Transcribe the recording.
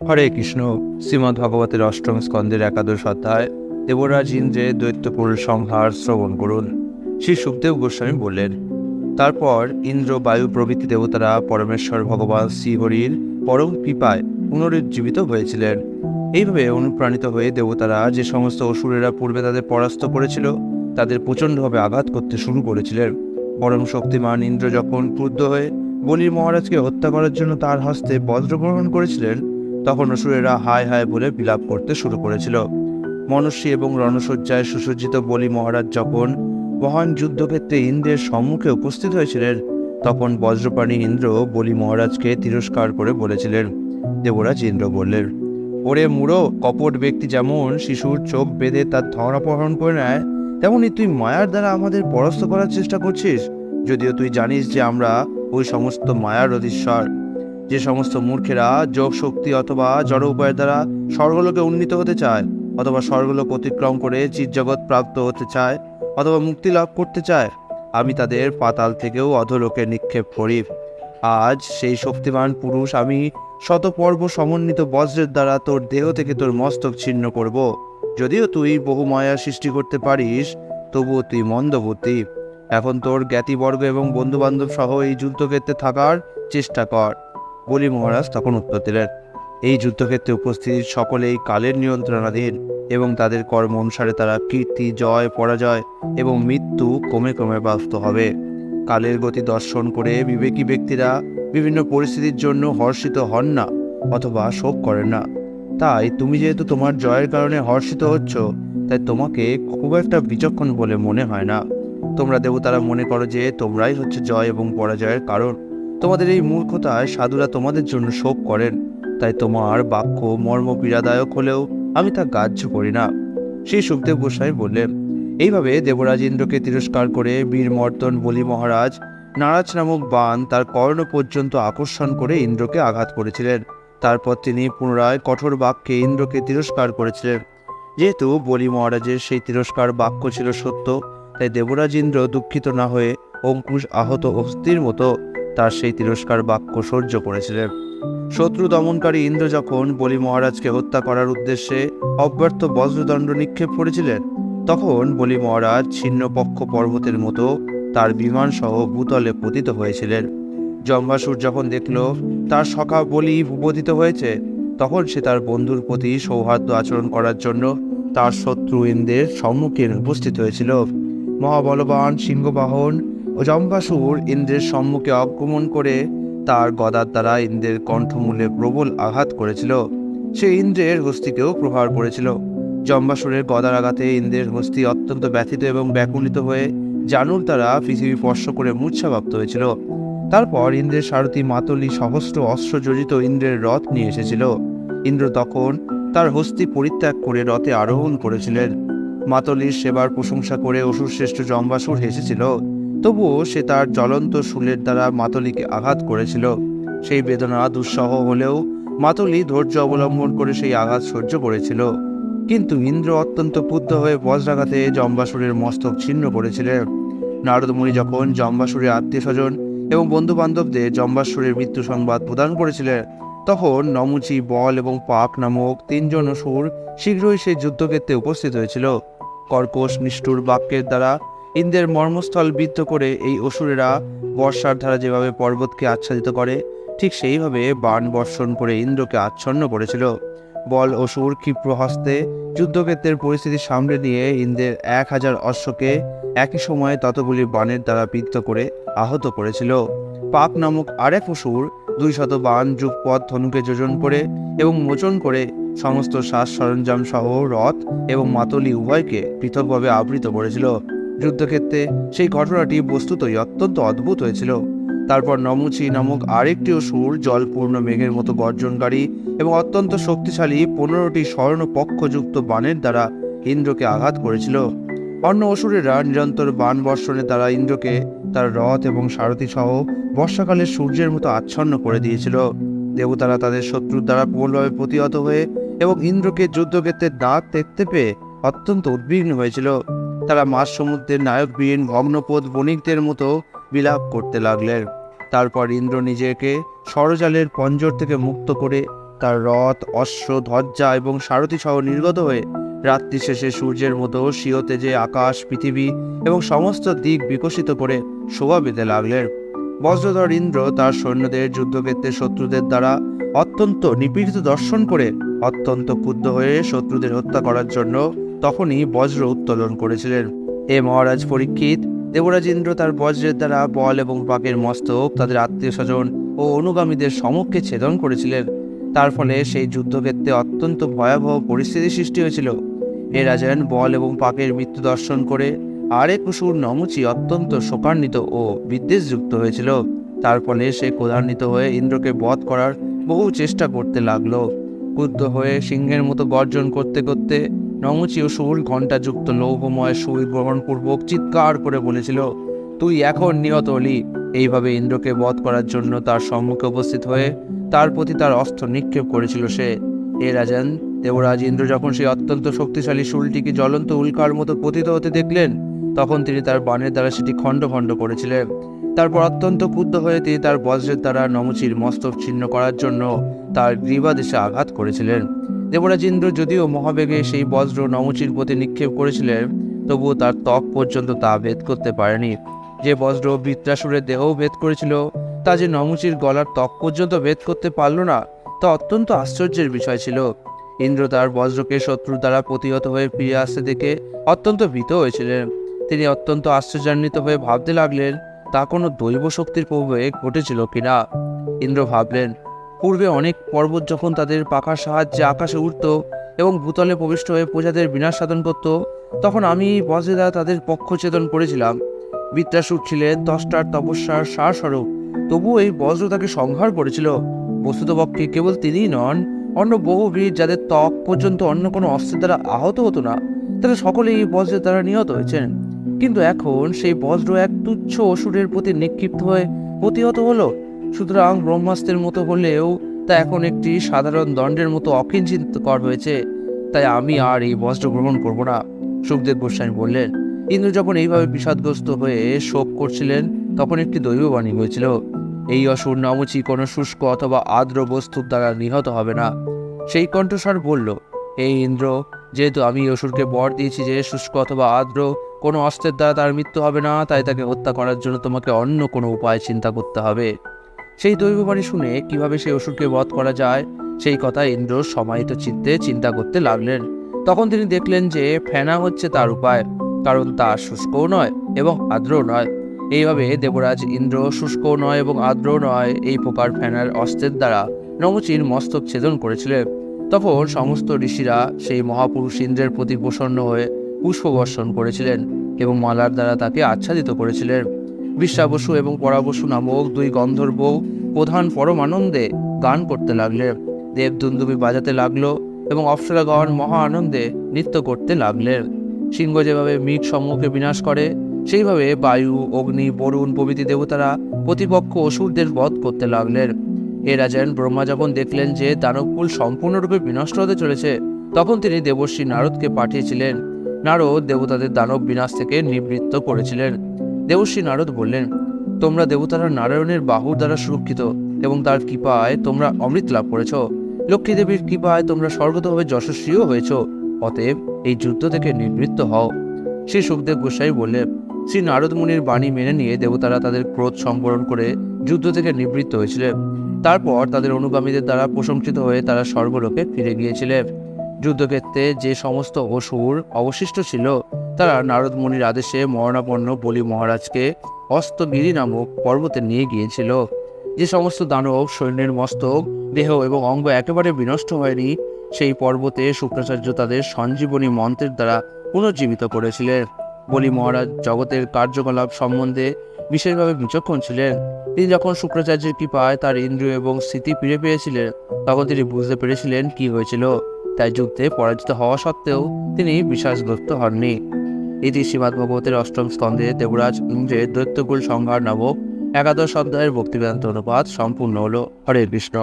হরে কৃষ্ণ, শ্রীমদ্ ভগবতের অষ্টম স্কন্দের একাদশ অধ্যায়, দেবরাজ ইন্দ্রের দৈত্যপুর সংহার শ্রবণ করুন। শ্রী সুখদেব গোস্বামী বললেন, তারপর ইন্দ্র বায়ু প্রভৃতি দেবতারা পরমেশ্বর ভগবান শ্রীহরির পরম কৃপায় পুনরুজ্জীবিত হয়েছিলেন। এইভাবে অনুপ্রাণিত হয়ে দেবতারা যে সমস্ত অসুরেরা পূর্বে তাদের পরাস্ত করেছিল, তাদের প্রচণ্ডভাবে আঘাত করতে শুরু করেছিলেন। পরম শক্তিমান ইন্দ্র যখন ক্রুদ্ধ হয়ে বলির মহারাজকে হত্যা করার জন্য তার হস্তে বজ্র গ্রহণ করেছিলেন তখন অসুরেরা হায় হায় বলে বিলাপ করতে শুরু করেছিল। মনস্বী এবং রণসজ্জায় সুসজ্জিত বলি মহারাজ যখন মহান যুদ্ধক্ষেত্রে ইন্দ্রের সম্মুখে উপস্থিত হয়েছিলেন, তখন বজ্রপাণী ইন্দ্র বলি মহারাজকে তিরস্কার করে বলেছিলেন, দেবরাজ ইন্দ্র বললেন, ওরে মুড়ো কপট ব্যক্তি যেমন শিশুর চোখ বেঁধে তার ধরাপহরণ করে নেয়, তেমনি তুই মায়ার দ্বারা আমাদের পরাস্ত করার চেষ্টা করছিস। যদিও তুই জানিস যে আমরা ওই সমস্ত মায়ার অধীশ্বর। যে সমস্ত মূর্খেরা যোগ শক্তি অথবা জড় উপায়ের দ্বারা স্বর্গলোকে উন্নীত হতে চায়, অথবা স্বর্গলোক অতিক্রম করে চিৎজগৎ প্রাপ্ত হতে চায়, অথবা মুক্তি লাভ করতে চায়, আমি তাদের পাতাল থেকেও অধলোকে নিক্ষেপ করি। আজ সেই শক্তিমান পুরুষ আমি শতপর্ব সমন্বিত বজ্রের দ্বারা তোর দেহ থেকে তোর মস্তক ছিন্ন করব। যদিও তুই বহু মায়া সৃষ্টি করতে পারিস, তবুও তুই মন্দবতী। এখন তোর জ্ঞাতিবর্গ এবং বন্ধুবান্ধব সহ এই যুদ্ধক্ষেত্রে থাকার চেষ্টা কর। বলি মহারাজ, তখন উত্তর দিলেন, এই যুদ্ধক্ষেত্রে উপস্থিত সকলেই কালের নিয়ন্ত্রণাধীন এবং তাদের কর্ম অনুসারে তারা কীর্তি, জয়, পরাজয় এবং মৃত্যু কমে কমে ব্যস্ত হবে। কালের গতি দর্শন করে বিবেকী ব্যক্তিরা বিভিন্ন পরিস্থিতির জন্য হর্ষিত হন না অথবা শোক করেন না। তাই তুমি যেহেতু তোমার জয়ের কারণে হর্ষিত হচ্ছ, তাই তোমাকে খুব একটা বিচক্ষণ বলে মনে হয় না। তোমরা দেবতারা মনে করো যে তোমরাই হচ্ছে জয় এবং পরাজয়ের কারণ। তোমাদের এই মূর্খতায় সাধুরা তোমাদের জন্য শোক করেন। তাই তোমার বাক্য মর্ম পীড়াদায়ক হলেও আমি তা গ্রাহ্য করি না। সেই সুখদেব গোস্বামী বললেন, এইভাবে দেবরাজ ইন্দ্রকে তিরস্কার করে বীর মর্দন বলি মহারাজ নারাজ নামক বান তার কর্ণ পর্যন্ত আকর্ষণ করে ইন্দ্রকে আঘাত করেছিলেন। তারপর তিনি পুনরায় কঠোর বাক্যে ইন্দ্রকে তিরস্কার করেছিলেন। যেহেতু বলি মহারাজের সেই তিরস্কার বাক্য ছিল সত্য, তাই দেবরাজ ইন্দ্র দুঃখিত না হয়ে অঙ্কুশ আহত অস্থির মতো তার সেই তিরস্কার বাক্য সহ্য করেছিলেন। শত্রু দমনকারী ইন্দ্র যখন বলি মহারাজকে হত্যা করার উদ্দেশ্যে অব্যর্থ বজ্রদণ্ড নিক্ষেপ করেছিলেন, তখন বলি মহারাজ ছিন্নপক্ষ পর্বতের মতো তার বিমান সহ ভূতলে পতিত হয়েছিলেন। জম্বাসুর যখন দেখল তার সখা বলি ভূপতিত হয়েছে, তখন সে তার বন্ধুর প্রতি সৌহার্দ্য আচরণ করার জন্য তার শত্রু ইন্দ্রের সম্মুখীন উপস্থিত হয়েছিল। মহাবলবান সিংহবাহন জম্বাসুর ইন্দ্রের সম্মুখে অগমন করে তার গদার দ্বারা ইন্দ্রের কণ্ঠমূলে প্রবল আঘাত করেছিল। সে ইন্দ্রের হস্তিকেও প্রহার করেছিল। জম্বাসুরের গদার আঘাতে ইন্দ্রের হস্তি অত্যন্ত ব্যথিত এবং ব্যাকুলিত হয়ে জানুর দ্বারা পৃথিবী স্পর্শ করে মূর্ছাপ্রাপ্ত হয়েছিল। তারপর ইন্দ্রের সারথী মাতলি সহস্র অস্ত্র জড়িত ইন্দ্রের রথ নিয়ে এসেছিল। ইন্দ্র তখন তার হস্তি পরিত্যাগ করে রথে আরোহণ করেছিলেন। মাতলির সেবার প্রশংসা করে অসুরশ্রেষ্ঠ জম্বাসুর হেসেছিল। তবুও সে তার জ্বলন্ত শুলের দ্বারা মাতলিকে আঘাত করেছিল। সেই বেদনা দুঃসহ হলেও মাতলি ধৈর্য অবলম্বন করে সেই আঘাত সহ্য করেছিল। কিন্তু ইন্দ্র অত্যন্ত ক্রুদ্ধ হয়ে বজ্রাঘাতে জম্বাসুরের মস্তক ছিন্ন করেছিলেন নারদমুনি যখন জম্বাসুরের আত্মীয় স্বজন এবং বন্ধু বান্ধবদের জম্বাসুরের মৃত্যু সংবাদ প্রদান করেছিলেন, তখন নমুচি, বল এবং পাক নামক তিনজন অসুর শীঘ্রই সেই যুদ্ধক্ষেত্রে উপস্থিত হয়েছিল। কর্কশ, নিষ্ঠুর বাক্যের দ্বারা ইন্দ্রের মর্মস্থল বিদ্ধ করে এই অসুরেরা বর্ষার ধারা যেভাবে পর্বতকে আচ্ছাদিত করে, ঠিক সেইভাবে বাণ বর্ষণ করে ইন্দ্রকে আচ্ছন্ন করেছিল। বল অসুর ক্ষিপ্র হস্তে যুদ্ধক্ষেত্রের পরিস্থিতি সামলে নিয়ে ইন্দ্রের এক হাজার অশ্বকে একই সময়ে ততগুলি বাণের দ্বারা বিদ্ধ করে আহত করেছিল। পাক নামক আরেক অসুর দুই শত বাণ, যুগপথ, ধনুকে যোজন করে এবং মোচন করে সমস্ত শ্বাস সরঞ্জাম সহ রথ এবং মাতলি উভয়কে পৃথকভাবে আবৃত করেছিল। যুদ্ধক্ষেত্রে সেই ঘটনাটি বস্তুতই অত্যন্ত অদ্ভুত হয়েছিল। তারপর নমুচি নামক আরেকটি অসুর জলপূর্ণ মেঘের মতো গর্জনকারী এবং অত্যন্ত শক্তিশালী পনেরোটি স্বর্ণ পক্ষযুক্ত বাণের দ্বারা ইন্দ্রকে আঘাত করেছিল। অন্য অসুরেরা নিরন্তর বাণ বর্ষণে দ্বারা ইন্দ্রকে তার রথ এবং সারথি সহ বর্ষাকালে সূর্যের মতো আচ্ছন্ন করে দিয়েছিল। দেবতারা তাদের শত্রুর দ্বারা প্রবলভাবে প্রতিহত হয়ে এবং ইন্দ্রকে যুদ্ধক্ষেত্রে দাঁত দেখতে পেয়ে অত্যন্ত উদ্বিগ্ন হয়েছিল। তারা মাছ সমুদ্রের নায়কবীন ভগ্নপদ বণিকদের মতো বিলাপ করতে লাগলেন। তারপর ইন্দ্র নিজেকে ষড়জালের পঞ্জর থেকে মুক্ত করে তার রথ, অশ্ব, ধ্বজা এবং সারথি সহ নির্গত হয়ে রাত্রি শেষে সূর্যের মতো স্বীয় তেজে আকাশ, পৃথিবী এবং সমস্ত দিক বিকশিত করে শোভা পেতে লাগলেন। বজ্রধর ইন্দ্র তার সৈন্যদের যুদ্ধক্ষেত্রে শত্রুদের দ্বারা অত্যন্ত নিপীড়িত দর্শন করে অত্যন্ত ক্ষুব্ধ হয়ে শত্রুদের হত্যা করার জন্য তখনই বজ্র উত্তোলন করেছিলেন। এ মহারাজ পরীক্ষিত, দেবরাজ ইন্দ্র তার বজ্রের দ্বারা বল এবং পাকের মস্তক তাদের আত্মীয় স্বজন ও অনুগামীদের সমক্ষে ছেদন করেছিলেন। তার ফলে সেই যুদ্ধক্ষেত্রে অত্যন্ত ভয়াবহ পরিস্থিতি সৃষ্টি হয়েছিল। এ রাজায়ন বল এবং পাকের মৃত্যু দর্শন করে আরেক অসুর নমুচি অত্যন্ত শোকান্বিত ও বিদ্বেষযুক্ত হয়েছিল। তার ফলে সে ক্রোধান্বিত হয়ে ইন্দ্রকে বধ করার বহু চেষ্টা করতে লাগল। ক্রুদ্ধ হয়ে সিংহের মতো গর্জন করতে করতে নমুচি অসুর ঘণ্টাযুক্ত লৌহময় সুই গ্রহণপূর্বক চিৎকার করে বলেছিল, তুই এখন নিহত হলি এইভাবে ইন্দ্রকে বধ করার জন্য তার সম্মুখে উপস্থিত হয়ে তার প্রতি তার অস্ত্র নিক্ষেপ করেছিল সে। এ রাজান, দেবরাজ ইন্দ্র যখন সেই অত্যন্ত শক্তিশালী শুলটিকে জ্বলন্ত উল্কার মতো পতিত হতে দেখলেন, তখন তিনি তার বাণের দ্বারা সেটি খণ্ড খণ্ড করেছিলেন। তারপর অত্যন্ত ক্ষুব্ধ হয়ে তিনি তার বজ্রের দ্বারা নমুচির মস্তক ছিন্ন করার জন্য তার গ্রীবাদেশে আঘাত করেছিলেন। দেবরাজ ইন্দ্র যদিও মহাবেগে সেই বজ্র নমুচির প্রতি নিক্ষেপ করেছিলেন, তবুও তার ত্বক পর্যন্ত তা ভেদ করতে পারেনি। যে বজ্র বৃত্রাসুরের দেহও ভেদ করেছিল, তা যে নমুচির গলার ত্বক পর্যন্ত ভেদ করতে পারল না, তা অত্যন্ত আশ্চর্যের বিষয় ছিল। ইন্দ্র তার বজ্রকে শত্রুর দ্বারা প্রতিহত হয়ে ফিরে আসতে দেখে অত্যন্ত ভীত হয়েছিলেন। তিনি অত্যন্ত আশ্চর্যান্বিত হয়ে ভাবতে লাগলেন, তা কোনো দৈব শক্তির প্রভাবে ঘটেছিল কিনা? ইন্দ্র ভাবলেন পূর্বে অনেক পর্বত যখন তাদের পাখার সাহায্যে আকাশে উঠত এবং ভূতলে প্রবিষ্ট হয়ে প্রজাদের বিনাশ সাধন করত, তখন আমি বজ্রে দ্বারা তাদের পক্ষচেদন করেছিলাম। বৃত্রাসুর ছিলেন দশটার তপস্যার সারস্বরূপ, তবুও এই বজ্র তাকে সংহার করেছিল। বস্তুতপক্ষে কেবল তিনিই নন, অন্য বহু বীর যাদের ত্বক পর্যন্ত অন্য কোনো অস্ত্রের দ্বারা আহত হতো না তারা সকলেই এই বজ্রের দ্বারা নিহত হয়েছেন। কিন্তু এখন সেই বজ্র এক তুচ্ছ অসুরের প্রতি নিক্ষিপ্ত হয়ে প্রতিহত হলো। সুতরাং ব্রহ্মাস্ত্রের মতো হলেও তা এখন একটি সাধারণ দণ্ডের মতো অকিঞ্চিতকর হয়েছে। তাই আমি আর এই বস্ত্র গ্রহণ করব না, সুখদেব গোস্বামী বললেন। ইন্দ্র যখন এইভাবে বিষাদগ্রস্ত হয়ে শোক করছিলেন, তখন একটি দৈববাণী হয়েছিল। এই অসুর নমচি কোনো শুষ্ক অথবা আর্দ্র বস্তুর দ্বারা নিহত হবে না। সেই কণ্ঠস্বর বলল এই ইন্দ্র, যেহেতু আমি অসুরকে বর দিয়েছি যে শুষ্ক অথবা আর্দ্র কোনো অস্ত্রের দ্বারা তার মৃত্যু হবে না, তাই তাকে হত্যা করার জন্য তোমাকে অন্য কোনো উপায় চিন্তা করতে হবে। সেই দৈববাণী শুনে কীভাবে সেই অসুরকে বধ করা যায়, সেই কথা ইন্দ্র সমাহিত চিত্তে চিন্তা করতে লাগলেন। তখন তিনি দেখলেন যে ফেনা হচ্ছে তার উপায়, কারণ তা শুষ্কও নয় এবং আর্দ্রও নয়। এইভাবে দেবরাজ ইন্দ্র শুষ্কও নয় এবং আর্দ্রও নয় এই প্রকার ফেনার অস্ত্রের দ্বারা নমচির মস্তক ছেদন করেছিলেন। তখন সমস্ত ঋষিরা সেই মহাপুরুষ ইন্দ্রের প্রতি প্রসন্ন হয়ে পুষ্পবর্ষণ করেছিলেন এবং মালার দ্বারা তাকে আচ্ছাদিত করেছিলেন। বিশ্বাবসু এবং পরাবসু নামক দুই গন্ধর্ব প্রধান পরম আনন্দে গান করতে লাগলেন দেব দুন্দুবি বাজাতে লাগল এবং অপ্সরাগণ মহা আনন্দে নৃত্য করতে লাগলেন সিংহ যেভাবে মৃগ সম্মুখে বিনাশ করে, সেইভাবে বায়ু, অগ্নি, বরুণ প্রভৃতি দেবতারা প্রতিপক্ষ অসুরদের বধ করতে লাগলেন এ রাজায়ন ব্রহ্মা যখন দেখলেন যে দানবকুল সম্পূর্ণরূপে বিনষ্ট হতে চলেছে, তখন তিনি দেবশ্রী নারদকে পাঠিয়েছিলেন। নারদ দেবতাদের দানব বিনাশ থেকে নিবৃত্ত করেছিলেন। দেবশ্রী নারদ বললেন, তোমরা দেবতারা নারায়ণের বাহুর দ্বারা সুরক্ষিত এবং তার কৃপায় তোমরা অমৃত লাভ করেছ। লক্ষ্মী দেবীর কৃপায় তোমরা স্বর্গতভাবে যশস্বীও হয়েছ। অতএব এই যুদ্ধ থেকে নিবৃত্ত হও। শ্রী সুখদেব গোসাই বললেন, শ্রী নারদ মুনির বাণী মেনে নিয়ে দেবতারা তাদের ক্রোধ সম্বরণ করে যুদ্ধ থেকে নিবৃত্ত হয়েছিলেন। তারপর তাদের অনুগামীদের দ্বারা প্রশংসিত হয়ে তারা স্বর্গলোকে ফিরে গিয়েছিলেন। যুদ্ধক্ষেত্রে যে সমস্ত অসুর অবশিষ্ট ছিল তারা নারদ মুনির আদেশে মরণাপন্ন বলি মহারাজকে অস্তগিরি নামক পর্বতে নিয়ে গিয়েছিল। যে সমস্ত দানব, সৈন্যের মস্তক, দেহ এবং অঙ্গ একেবারে বিনষ্ট হয়নি, সেই পর্বতে শুক্রাচার্য তাদের সঞ্জীবনী মন্ত্রের দ্বারা পুনর্জীবিত করেছিলেন। বলি মহারাজ জগতের কার্যকলাপ সম্বন্ধে বিশেষভাবে বিচক্ষণ ছিলেন। তিনি যখন শুক্রাচার্যের কৃপায় তার ইন্দ্রিয় এবং স্মৃতি ফিরে পেয়েছিলেন, তখন তিনি বুঝতে পেরেছিলেন কি হয়েছিল। তাই যুদ্ধে পরাজিত হওয়া সত্ত্বেও তিনি বিশ্বাসগ্রস্ত হননি। এটি শ্রীমদ্ভগবতের অষ্টম স্কন্ধে দেবরাজ ইন্দ্রের দৈত্যকুল সংহার নামক একাদশ অধ্যায়ের ভক্তিবেদান্ত অনুপাত সম্পূর্ণ হল হরে কৃষ্ণ।